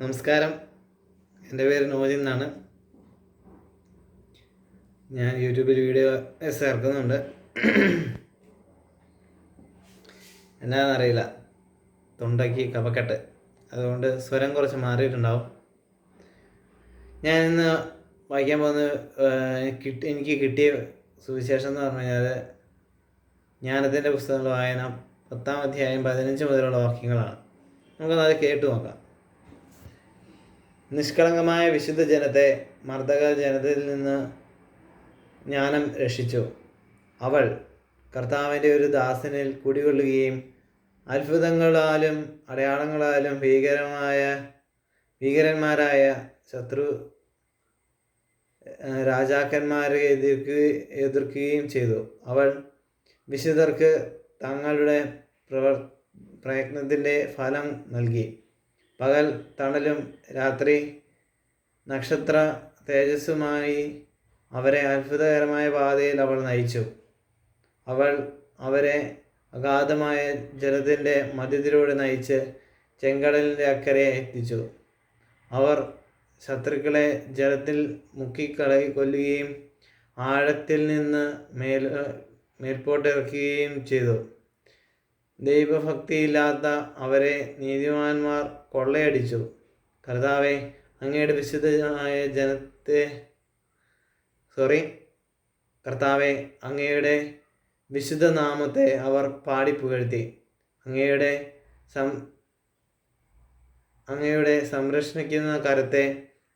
നമസ്കാരം. എന്റെ പേര് നോജി എന്നാണ്. ഞാൻ യൂട്യൂബിൽ വീഡിയോ ചേർക്കുന്നുണ്ട്. എന്നാന്നറിയില്ല. തൊണ്ടയ്ക്ക് കപക്കെട്ട് അതുകൊണ്ട് സ്വരം കുറച്ച് മാറിയിട്ടുണ്ടാവും. ഞാൻ ഇന്ന് വായിക്കാൻ പോകുന്ന കിട്ടി എനിക്ക് കിട്ടിയ സുവിശേഷം എന്ന് പറഞ്ഞു കഴിഞ്ഞാൽ ജ്ഞാനത്തിന്റെ പുസ്തകങ്ങൾ വായന പത്താം അധ്യായം പതിനഞ്ച് മുതലുള്ള വാക്യങ്ങളാണ്. നമുക്കത് കേട്ട് നോക്കാം. നിഷ്കളങ്കമായ വിശുദ്ധ ജനത്തെ മർദ്ദക ജനതയിൽ നിന്ന് ജ്ഞാനം രക്ഷിച്ചു. അവൾ കർത്താവിന്റെ ഒരു ദാസനിൽ കുടികൊള്ളുകയും അത്ഭുതങ്ങളാലും അടയാളങ്ങളാലും ഭീകരമായ ഭീകരന്മാരായ ശത്രു രാജാക്കന്മാരെ എതിർക്കുക എതിർക്കുകയും ചെയ്തു. അവൾ വിശുദ്ധർക്ക് തങ്ങളുടെ പ്രവർ പ്രയത്നത്തിന്റെ ഫലം നൽകി. പകൽ തണലും രാത്രി നക്ഷത്ര തേജസ്സുമായി അവരെ അത്ഭുതകരമായ പാതയിൽ അവൾ നയിച്ചു. അവൾ അവരെ അഗാധമായ ജലത്തിന്റെ മധ്യത്തിലൂടെ നയിച്ച് ചെങ്കടലിന്റെ അക്കരെ എത്തിച്ചു. അവർ ശത്രുക്കളെ ജലത്തിൽ മുക്കിക്കളയി കൊല്ലുകയും ആഴത്തിൽ നിന്ന് മേൽ മേൽപോട്ടിറക്കുകയും ചെയ്തു. ദൈവഭക്തിയില്ലാത്ത അവരെ നീതിമാന്മാർ കൊള്ളയടിച്ചു. കർത്താവെ അങ്ങയുടെ വിശുദ്ധമായ ജനത്തെ സോറി കർത്താവെ അങ്ങയുടെ വിശുദ്ധ നാമത്തെ അവർ പാടിപ്പുകഴ്ത്തി അങ്ങയുടെ സം അങ്ങയുടെ സംരക്ഷിക്കുന്ന കരത്തെ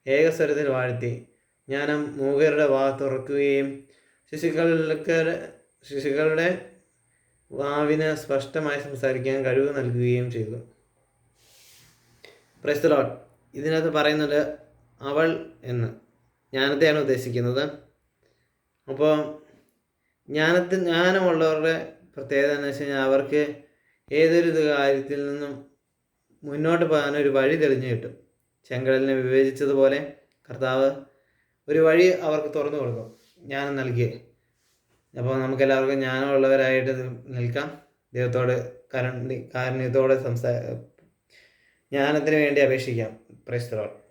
ഏകസ്വരത്തിൽ വാഴ്ത്തി. ജ്ഞാനം മൂകരുടെ വാ തുറക്കുകയും ശിശുക്കൾക്ക് ശിശുക്കളുടെ വാവിന് സ്പഷ്ടമായി സംസാരിക്കാൻ കഴിവ് നൽകുകയും ചെയ്തു. പ്രസ്തലോട്ട് ഇതിനകത്ത് പറയുന്നത് അവൾ എന്ന്. ജ്ഞാനത്തെയാണ് ഉദ്ദേശിക്കുന്നത്. അപ്പോൾ ജ്ഞാനത്തിൽ ജ്ഞാനമുള്ളവരുടെ പ്രത്യേകത എന്ന് വെച്ച് കഴിഞ്ഞാൽ അവർക്ക് ഏതൊരു കാര്യത്തിൽ നിന്നും മുന്നോട്ട് പോകാൻ ഒരു വഴി തെളിഞ്ഞു കിട്ടും. ചെങ്കടലിനെ വിവേചിച്ചതുപോലെ കർത്താവ് ഒരു വഴി അവർക്ക് തുറന്നു കൊടുക്കും. ജ്ഞാനം നൽകി അപ്പോൾ നമുക്കെല്ലാവർക്കും ജ്ഞാനമുള്ളവരായിട്ട് നിൽക്കാം. ദൈവത്തോട് കരുണ കാരുണ്യത്തോടെ സംസാ ജ്ഞാനത്തിന് വേണ്ടി അപേക്ഷിക്കാം. പ്രൈസ്തലോട്ട്